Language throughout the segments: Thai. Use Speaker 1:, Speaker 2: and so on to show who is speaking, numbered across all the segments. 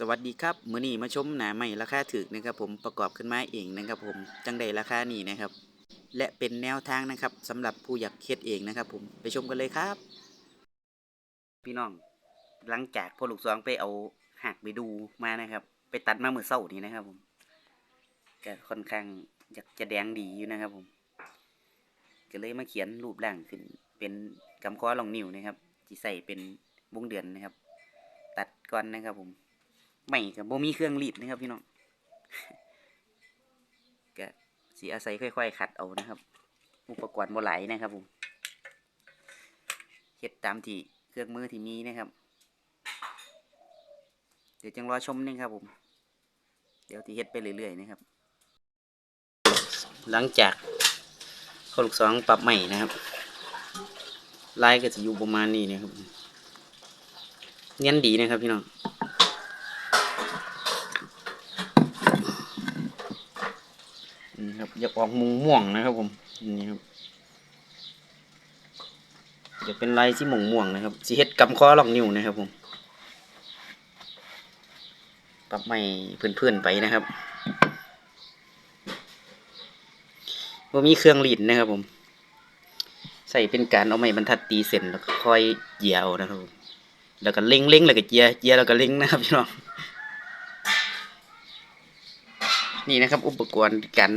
Speaker 1: สวัสดีครับมื้อนี้มาชมหนาใหม่ราคาถูกนะครับผมประกอบขึ้นมาเองนะครับผมจังใดราคานี้นะครับ และเป็นแนวทางนะครับสำหรับผู้อยากเฮ็ดเองนะครับ ผมไปชมกันเลยครับ พี่น้อง หลังจากพ่อลูกสองไปเอาหักไปดูมานะครับ ไปตัดมาเมื่อเช้านี้นะครับ ผมก็ค่อนข้างอยากจะแดงดีอยู่นะครับ ผม ก็เลยมาเขียนรูปร่างขึ้น เป็นกำข้อลองนิ้วนะครับที่ใส่เป็นวงเดือนนะครับ ตัดก่อนนะครับผม ไม่กับโบมีเครื่องรีดนะครับพี่น้องก็สีอาศัยค่อยๆขัดเอานะครับ อุปกรณ์โบหลายนะครับผมเฮ็ดตามที่เครื่องมือที่มีนะครับ เดี๋ยวจังรอชมนี่ครับผม เดี๋ยวที่เฮ็ดไปเรื่อยๆนะครับ หลังจากข้อลูกสองปรับใหม่นะครับลายก็จะอยู่ประมาณนี้นะครับเนียนดีนะครับพี่น้อง นี่ครับ อยากออกมุงม่วงนะครับผมนี่ครับจะเป็นลายที่ม่งม่วงนะครับสีเฮ็ดกำข้อลองนิ้วนะครับผมปรับไม่เพื่อนๆไปนะครับว่ามีเครื่องรีดนะครับผม ใส่เป็นการเอาไม้บรรทัดตีเส้นแล้วก็ค่อยเหยียเอานะครับผมแล้วก็เล็งเล็งแล้วก็เจียเจียแล้วก็เล็งนะครับพี่น้องนี่นะครับ อุปกรณ์การ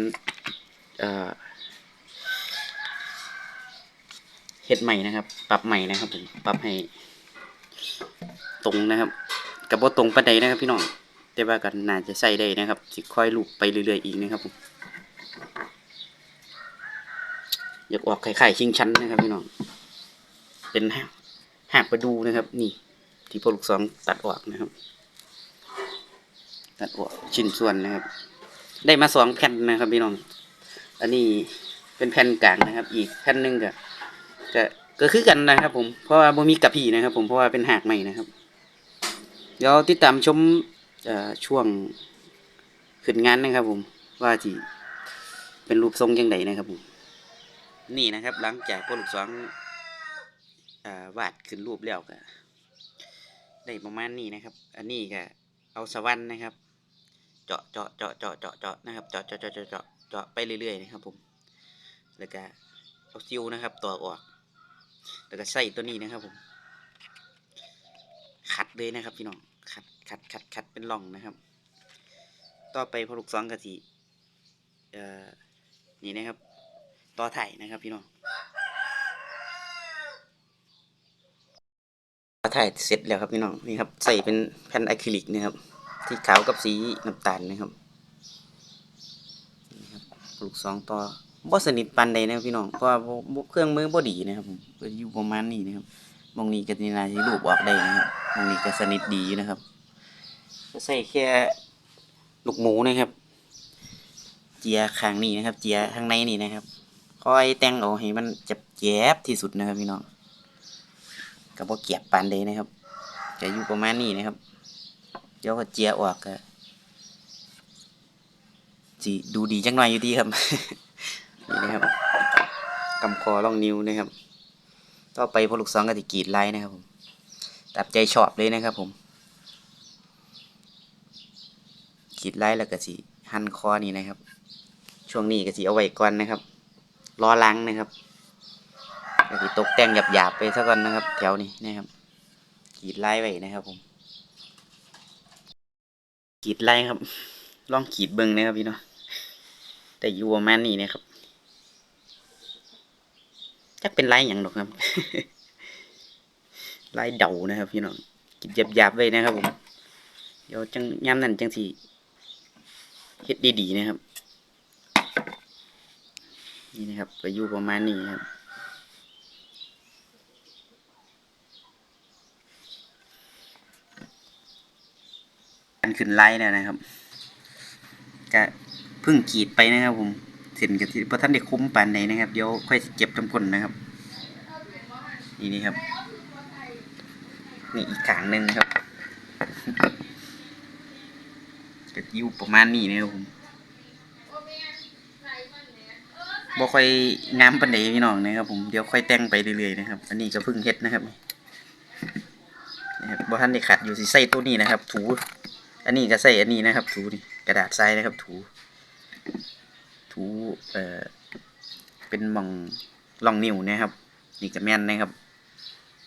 Speaker 1: เฮ็ดใหม่นะครับ ปรับใหม่นะครับผมปรับให้ตรงนะครับกับว่าตรงประใดนะครับพี่น้องแต่ว่ากันน่าจะใส่ได้นะครับสิค่อยลูบไปเรื่อยๆอีกนะครับผมอยากออกไข่ๆชิงชั้นนะครับพี่น้องเป็นหักไปดูนะครับ นี่ ที่พวกลูกสองตัดออกนะครับ ตัดออกชิ้นส่วนนะครับ ได้มาสองแผ่นนะครับพี่น้อง อันนี้เป็นแผ่นกลางนะครับ อีกแผ่นหนึ่งก็ก็ก็คือกันนะครับ ผมเพราะว่าบ่มีกระพีนะครับ ผมเพราะว่าเป็นหากใหม่นะครับ เดี๋ยวติดตามชมช่วงขึ้นงานนะครับ ผมว่าที่เป็นรูปทรงยังไงนะครับผมนี่นะครับ หลังจากพวกลูกสองวาดขึ้นรูปแล้วก็ได้ประมาณนี้นะครับ อันนี้ก็เอาสวรรค์นะครับ เจาะเจาะเจาะเจาะเจาะเจาะนะครับ เจาะเจาะเจาะเจาะ เจาะไปเรื่อยๆนะครับผม แล้วก็เอาซิวนะครับตัวออก แล้วก็ใส่ตัวนี้นะครับผม ขัดเลยนะครับพี่น้อง ขัดขัดขัดขัดเป็นร่องนะครับ ต่อไปพอลูกซองกะทิเอ่อ นี่นะครับ ต่อไถ่นะครับพี่น้องต่อไถ่เสร็จแล้วครับพี่น้องนี่ครับใส่เป็นแผ่นอะคริลิกนะครับที่ขาวกับสีน้ำตาลนะครับ ลูกสองต่อบ่สนิทปันใดนะพี่น้องเพราะว่าบ่เครื่องมือบ่ดีนะครับผมก็อยู่ประมาณนี้นะครับมองนี้ก็นี่นาสิรูปออกได้นะครับมองนี้ก็สนิทดีอยู่นะครับ ก็ใส่แค่ลูกหมูนะครับ เจียข้างนี้นะครับ เจียข้างในนี่นะครับคอยแต่งเอาให้มันจับแจ๊บที่สุดนะครับพี่น้องก็บ่เกียบปานใดนะครับจะอยู่ประมาณนี้นะครับเดี๋ยวก็เจียออกก็ สิดูดีจังหน่อยอยู่ดีครับ นี่นะครับกำคอล่องนิ้วนะครับ ต่อไปพอลูกสองก็จะกรีดไล่นะครับผมตับใจชอบเลยนะครับผมกรีดไล่แล้วก็สิหั่นคอนี่นะครับ ช่วงนี้ก็สิเอาไว้ก่อนนะครับรอล้างนะครับก็สิตกแต่งหยาบๆไปซะก่อนนะครับ แถวนี้นะครับกรีดไล่ไว้นะครับผมขีดไล่ครับ ลองขีดเบิ้งนะครับพี่น้อง แต่อยู่ประมาณนี้นะครับจักเป็นไล่อย่างหรอกครับไล่เดานะครับพี่น้องกินหยาบๆไว้นะครับผมเดี๋ยวจังย้ำนั่นจังสีเฮ็ดดีๆนะครับ นี่นะครับก็อยู่ประมาณนี้ครับการขึ้นไล่แล้วนะครับก็ เพิ่งกรีดไปนะครับผมเส้นกะทิเพราะท่านได้คุ้มปานใดนะครับ เดี๋ยวค่อยเก็บจำพนนะครับ นี่นี่ครับ นี่อีกขางหนึ่งครับก็อยู่ประมาณนี้นะครับผมบ่ค่อยงามปานใดพี่น้องนะครับผมเดี๋ยวค่อยแต่งไปเรื่อยๆนะครับ อันนี้ก็เพิ่งเฮ็ดนะครับนะครับบ่ท่านได้ขัดอยู่สิใส่ตัวนี้นะครับ ถู อันนี้ก็ใส่อันนี้นะครับ ถูนี่กระดาษทรายนะครับ ถู ถูเอ่อเป็นมองรองนิ้วนะครับนี่ก็แม่นนะครับ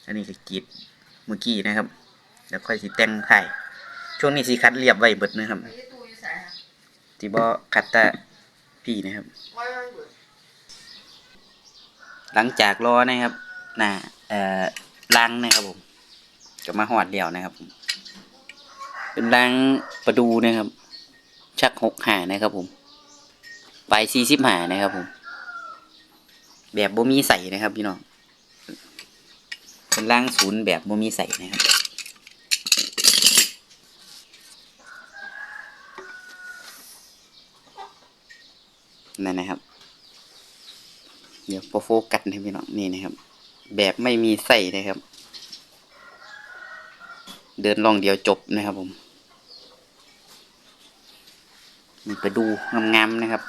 Speaker 1: อันนี้ก็กีดเมื่อกี้นะครับแล้วค่อยสิแต่งถ่ายช่วงนี้สิคัดเรียบไว้เบิดนะครับที่บ่คัดต่พี่นะครับ หลังจากรอนะครับน่ะเอ่อล้างนะครับผมก็มาหอดเดี่ยวนะครับผมเป็นล้างประดูนะครับ ชักหกหานะครับผม ปลายสี่สิบหานะครับผม แบบบ่มีใส่นะครับพี่น้องเป็นล้างศูนย์แบบบ่มีใส่นะครับนั่นนะครับ เดี๋ยวโปรโฟกัสให้พี่น้องนี่นะครับ แบบไม่มีไส้นะครับ เดินลองเดียวจบนะครับผม มีไปดูงามๆนะครับ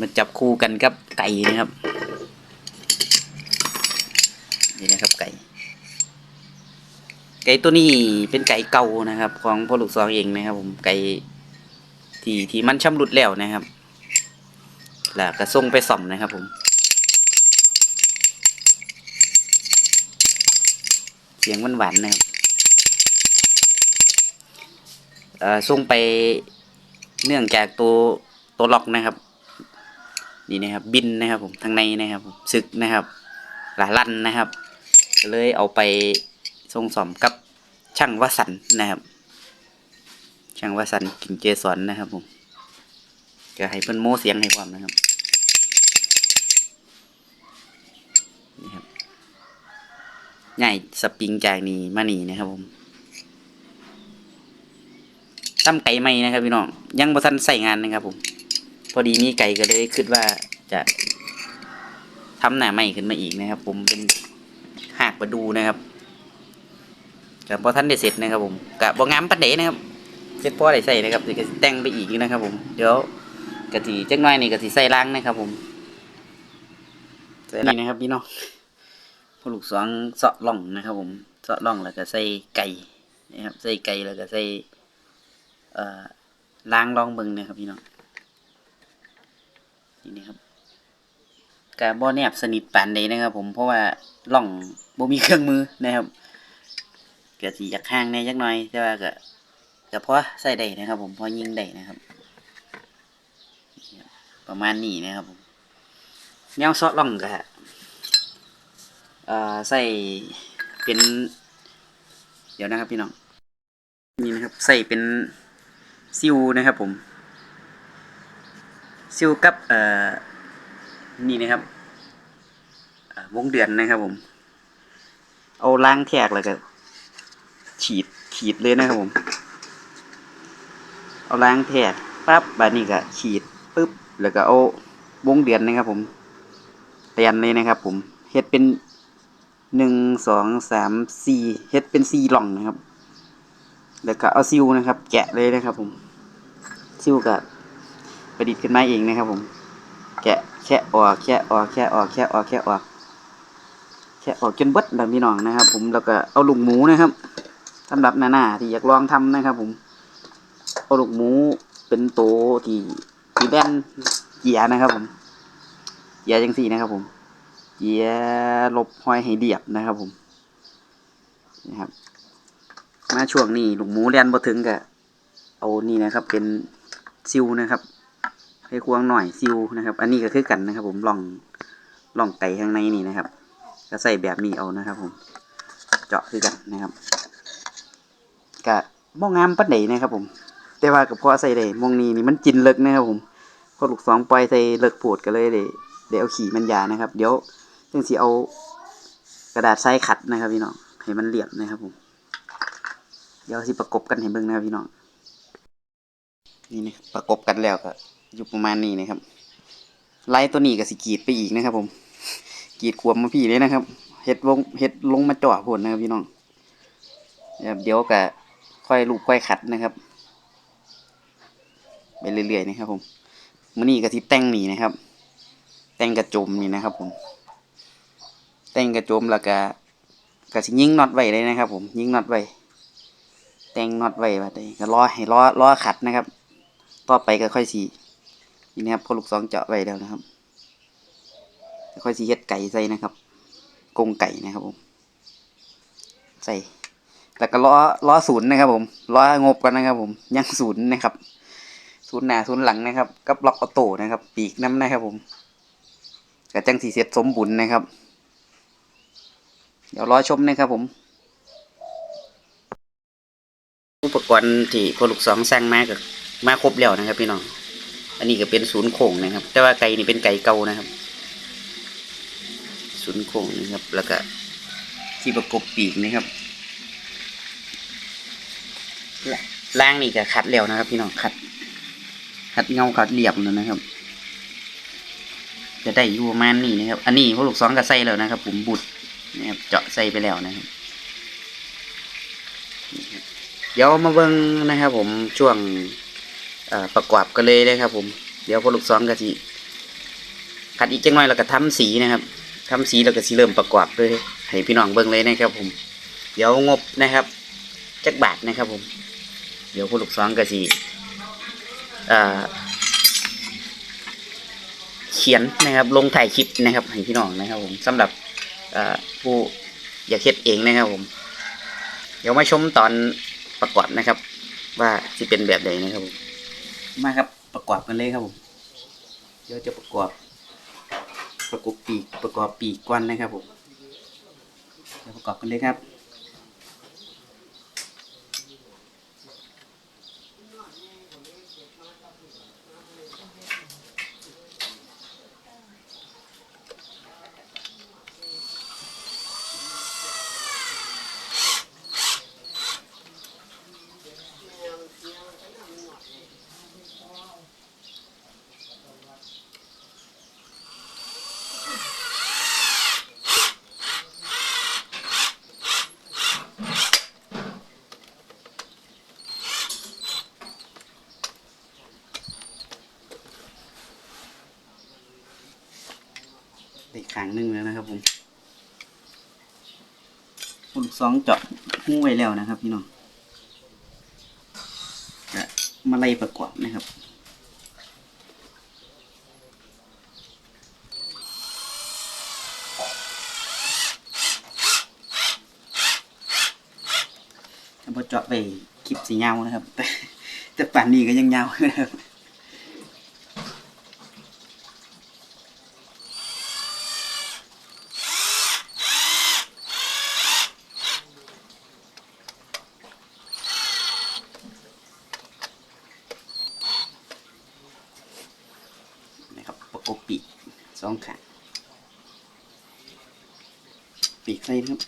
Speaker 1: มาจับคู่กันกับไก่นะครับ นี่นะครับไก่ ไก่ตัวนี้เป็นไก่เก่านะครับ ของพ่อลูกซองเองนะครับ ผมไก่ที่ที่มันชำรุดแล้วนะครับแล้วก็ส่งไปส่อมนะครับ ผมเสียงหวานๆนะครับส่งไปเนื่องจากตัวตัวล็อกนะครับ นี่นะครับบินนะครับผมทางในนะครับผมศึกนะครับหลาลั่นนะครับก็เลยเอาไปส่งสอมกับช่างวสันนะครับ ช่างวสันกินเจสอนนะครับผมก็ให้เพิ่นโม้เสียงให้ความนะครับนี่ครับง่ายสปริงจากนี่มานี่นะครับผมตั้มไก่ใหม่นะครับพี่น้องยังบ่ทันใส่งานนะครับผม พอดีมีไก่ก็เลยคิดว่าจะทำหน้าใหม่ขึ้นมาอีกนะครับ ผมเป็นหากมาดูนะครับกับพอท่านได้เสร็จนะครับผมกับบ่งามปันเดนะครับเจ็ดพ่อได้ใส่นะครับเดี๋ยวแต่งไปอีกนะครับ ผมเดี๋ยวกะทิจักน้อยนี่กะทิใส่ล้างนะครับ ผมนี่นะครับพี่น้องพอลูกสองเสาะล่องนะครับ ผมเสาะล่องแล้วก็ใส่ไก่นะครับ ใส่ไก่แล้วก็ใส่เอ่อล้างลองเบิ่งนะครับพี่น้อง นี่นะครับกะบ่แนบสนิทปานใดนะครับ ผมเพราะว่าล่องบ่มีเครื่องมือนะครับเก็สิอยากห่างแน่จักหน่อย แต่ว่าก็ก็พอใส่ได้นะครับ ผมพอยิงได้นะครับ ประมาณนี้นะครับผมแนวซอสล่องก็เอ่อใส่เป็น เดี๋ยวนะครับพี่น้องนี่นะครับใส่เป็นซิวนะครับผม ซิวกับเอ่อนี่นะครับวงเดือนนะครับผม เอาล้างแทกแล้วก็ฉีดฉีดเลยนะครับผม เอาล้างแทกปั๊บบานี้ก็ฉีดปึ๊บแล้วก็เอาวงเดือนนะครับผมเตียนเลยนะครับผมเฮ็ดเป็นหนึ่งสองสามสี่เฮ็ดเป็นสี่หล่องนะครับ แล้วก็เอาซิวนะครับ แกะเลยนะครับผมซิวก็ ประดิษฐ์ขึ้นมาเองนะครับผม แกะแคะออกแคะออกแคะออกแคะออกแคะออกแคะออกจนเบิดแบบพี่น้องนะครับ ผมแล้วก็เอาลูกหมูนะครับสำหรับหน้าๆที่อยากลองทำนะครับ ผมเอาลูกหมูเป็นโตที่ที่แบนเกียนะครับผมเกียจังสี่นะครับ ผมเกียร์ลบห้อยให้เดียบนะครับ ผมนะครับมาช่วงนี้ลูกหมูเรียนบ่ถึงก็เอานี่นะครับ เป็นซิวนะครับ ให้ควงหน่อยซิวนะครับ อันนี้ก็คือกันนะครับ ผมลองลองไก่ข้างในนี่นะครับ ก็ใส่แบบนี้เอานะครับ ผม เจาะคือกันนะครับก็บ่งงามปานใดนะครับ ผม แต่ว่าก็พอใส่ได้มองนี้นี่มันจินเลิกนะครับ ผมพอลูกสองปล่อยใส่เลิกโผดก็เลยได้ได้เอาขี่มันยานะครับ เดี๋ยวจึงสิเอากระดาษทรายขัดนะครับพี่น้องให้มันเรียบนะครับผม เดี๋ยวสิประกบกันให้เบิ่งนะครับพี่น้องนี่นะประกบกันแล้วก็ อยู่ประมาณนี้นะครับไล่ตัวนี้ก็สิกีดไปอีกนะครับ ผม กีดขวมมาพี่เลยนะครับเฮ็ดวงเฮ็ดลงมาจ่อผลนะครับพี่น้องเดี๋ยวก็ค่อยลูกค่อยขัดนะครับ ไปเรื่อยๆนะครับ ผมมื้อนี้ก็สิแต่งนี่นะครับ แต่งกระจมนี่นะครับ ผม แต่งกระจมแล้วก็ก็สิยิงน็อตไว้เลยนะครับ ผมยิงน็อตไว้แต่งน็อตไว้บัดนี้ก็รอให้รอรอขัดนะครับ ต่อไปก็ค่อยสี นี่นะครับพอลูกสองเจาะไว้แล้วนะครับค่อยสีเฮ็ดไก่ใส่นะครับกงไก่นะครับผมใส่แล้วก็ล้อล้อศูนย์นะครับ ผมล้องบกันนะครับ ผมยังศูนย์นะครับศูนย์หน้าศูนย์หลังนะครับกับล็อกออโต้นะครับ ปีกน้ำนะครับผมกระจังสีเสร็จสมบุญนะครับ เดี๋ยวรอชมนะครับผม อุปกรณ์ที่พอลูกสองสร้างมาก็มาครบแล้วนะครับพี่น้อง อันนี้ก็เป็นศูนย์โค้งนะครับ แต่ว่าไก่นี่เป็นไก่เก่านะครับ ศูนย์โค้งนะครับ แล้วก็ที่ประกบปีกนะครับล่างนี่ก็ขัดแล้วนะครับ พี่น้องขัดขัดเงาขัดเหลี่ยมแล้วนะครับ จะได้อยู่ประมาณนี้นะครับ อันนี้พวกลูกสองก็ใส่แล้วนะครับผมบุดนะครับเจาะใส่ไปแล้วนะครับเดี๋ยวมาเบิ่งนะครับ ผมช่วง ประกอบกันเลยนะครับ ผม เดี๋ยวพอลูกซ้อมก็สิขัดอีกจังหน่อยแล้วก็ทำสีนะครับทำสีแล้วก็สิเริ่มประกอบเลยให้พี่น้องเบิ่งเลยนะครับ ผม เดี๋ยวงบนะครับจักบาทนะครับ ผม เดี๋ยวพอลูกซ้อมก็สิเขียนนะครับ ลงถ่ายคลิปนะครับให้พี่น้องนะครับ ผมสำหรับผู้อยากเฮ็ดเองนะครับ ผม เดี๋ยวมาชมตอนประกอบนะครับ ว่าจะเป็นแบบใดนะครับผม มาครับประกอบกันเลยครับผมเดี๋ยวจะประกอบ ประกอบปีกประกอบปีกก้อนนะครับผมเดี๋ยวประกอบกันเลยครับ ขางหนึ่งแล้วนะครับ ผมลูกสองเจาะหู้ไว้แล้วนะครับ พี่น้องจะมาไล่ประกอบนะครับถ้าเจาะไปคลิปสีเงานะครับ แต่แต่ป่านนี้ก็ยังเงาอยู่นะครับนะครับประกบปีก สองขาปีกใส่นะครับ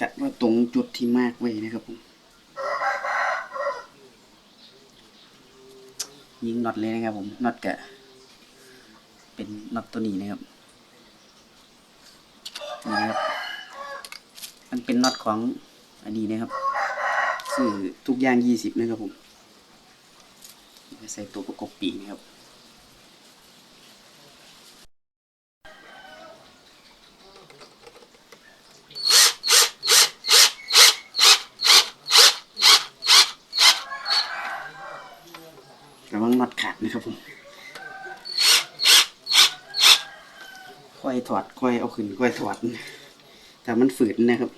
Speaker 1: กัดว่าตรงจุดที่มากไว้นะครับผมยิงน็อตเลยนะครับผมน็อตกะเป็นน็อตตัวนี้นะครับนี่นะครับ มันเป็นน็อตของอันนี้นะครับซื้อทุกอย่างยี่สิบนะครับผมใส่ตัวประกบปีกนะครับระวังน็อตขาดนะครับผมค่อยถอดค่อยเอาขึ้นค่อยถอด แต่มันฝืดนะครับ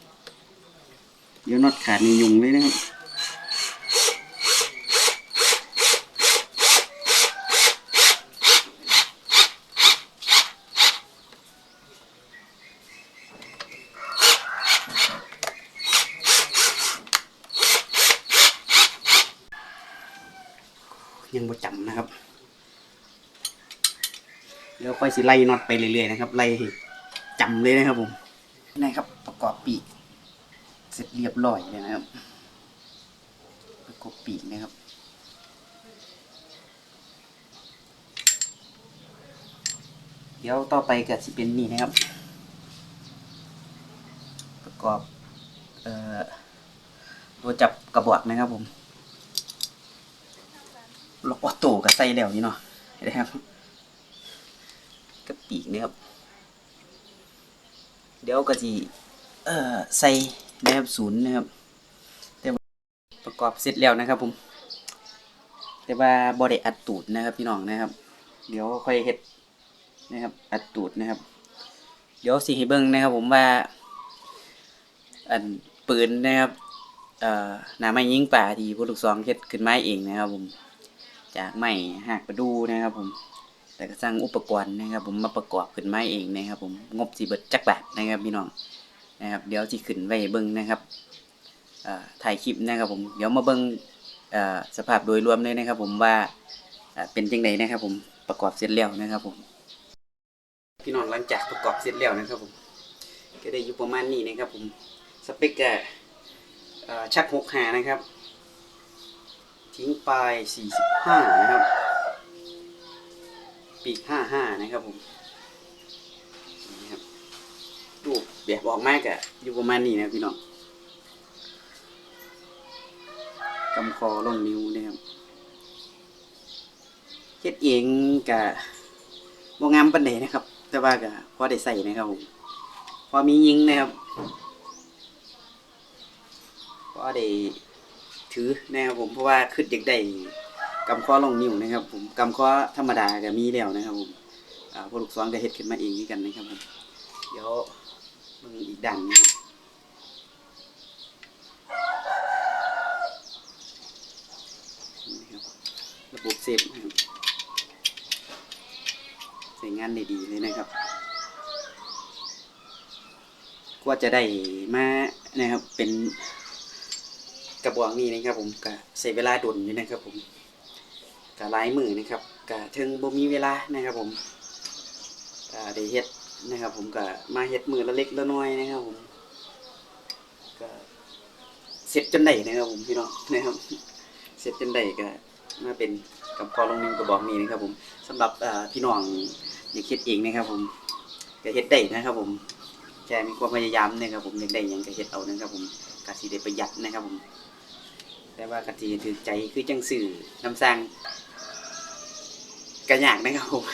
Speaker 1: เดี๋ยวน็อตขาดนี่ยุงเลยนะครับยังบ่จำนะครับ แล้วค่อยสิไล่น็อตไปเรื่อยๆนะครับ ไล่ให้จำเลยนะครับผม นะครับ ประกอบปีก เสร็จเรียบร้อยเลยนะครับ ประกอบปีกนะครับเดี๋ยวต่อไปก็สิเป็นนี่นะครับ ประกอบออตัวจับกระบอกนะครับผมล็อกออโต้ก็ใส่แล้วนี่เนาะนะครับกับปีกนะครับ เดี๋ยวก็จะเอ่อใส่นะครับศูนย์นะครับ แต่ประกอบเสร็จแล้วนะครับผม แต่ว่าบอได้อัดตูดนะครับพี่น้องนะครับ เดี๋ยวค่อยเฮ็ดนะครับอัดตูดนะครับ เดี๋ยวสิให้เบิ่งนะครับ ผมว่าอันปืนนะครับเอ่อหน้าไม้ยิงป่าที่ผู้ลูกซองเฮ็ดขึ้นไมาเองนะครับ ผม จากไม้หักประดูนะครับผม แต่ก็สร้างอุปกรณ์นะครับ ผมมาประกอบขึ้นมาเองนะครับ ผมงบสิเบิดจักบาทนะครับพี่น้องนะครับ เดี๋ยวสิขึ้นไว้เบิ่งนะครับถ่ายคลิปนะครับผมเดี๋ยวมาเบิ่งสภาพโดยรวมเลยนะครับ ผมว่าเป็นจังไดนะครับ ผมประกอบเสร็จแล้วนะครับ ผม พี่น้องหลังจากประกอบเสร็จแล้วนะครับ ผม ก็ได้อยู่ประมาณนี้นะครับ ผมสเปกเอ่อชักหกหานะครับ ทิ้งปลายสี่สิบห้านะครับ ปีกห้าห้านะครับผมนี่ครับรูปแบบออกมากอะอยู่ประมาณนี้นะพี่น้องกำคอลงนิ้วนะครับเฮ็ดเองกะบ่งามปานใดนะครับ แต่ว่ากะพอได้ใส่นะครับผมพอมียิงนะครับพอได้ถือนะครับผมเพราะว่าขึ้นอยากได้ กำข้อลงนิ้วนะครับ ผมกำข้อธรรมดาก็มีแล้วนะครับผมอ่าพวกลูกซ้อนก็เฮ็ดขึ้นมาเองนี่กันนะครับผมเดี๋ยวมึงอีกดันนะครับระบบเซฟนะครับใช้งานได้ดีเลยนะครับกว่าจะได้มานะครับเป็นกระบอกนี้นะครับผมก็ใช้เวลาดุนอยู่นะครับผม ก็หลายมือนะครับก็ถึงบ่มีเวลานะครับผมก็ได้เฮ็ดนะครับ ผมก็มาเฮ็ดมือละเล็กละน้อยนะครับ ผมก็เสร็จจนได้นะครับ ผมพี่น้องนะครับ เสร็จจนได้ก็มาเป็นกับพอลงนิ้วกระบอกนี้นะครับ ผมสำหรับพี่น้องอยากเฮ็ดเองนะครับ ผมก็เฮ็ดได้นะครับ ผมแค่มีความพยายามนะครับผมอยากได้ยังก็เฮ็ดเอานะครับ ผมก็สิได้ประหยัดนะครับ ผมแต่ว่ากะสิถือใจคือจังสื่อน้ำสร้าง กระยากนะครับผม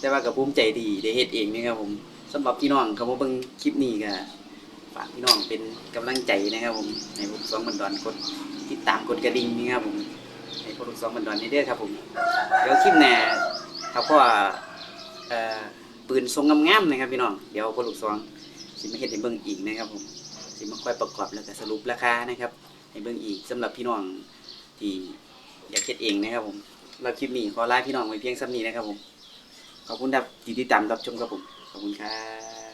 Speaker 1: แต่ว่ากับภูมิใจดีได้เฮ็ดเองนะครับผมสำหรับพี่น้องเขามาเบิ่งคลิปนี้ก็ฝากพี่น้องเป็นกำลังใจนะครับผมให้ผมสองบันดอนกดติดตามกดกระดิ่งนี่ครับผมให้พวกสองบันดอนนี่เด้อครับผมเดี๋ยวคลิปหน้าครับเพราะว่าเอ่อปืนทรงงามๆนะครับพี่น้องเดี๋ยวพวกลูกสองสิมาเฮ็ดให้เบิ่งอีกนะครับผมสิมาค่อยประกอบแล้วก็สรุปราคานะครับให้เบิ่งอีกสำหรับพี่น้องที่อยากเฮ็ดเองนะครับผม เราคลิปนี้ขอลาพี่น้องไว้เพียงซ้ำนี้นะครับผม ขอบคุณครับที่ติดตามรับชมครับผม ขอบคุณครับ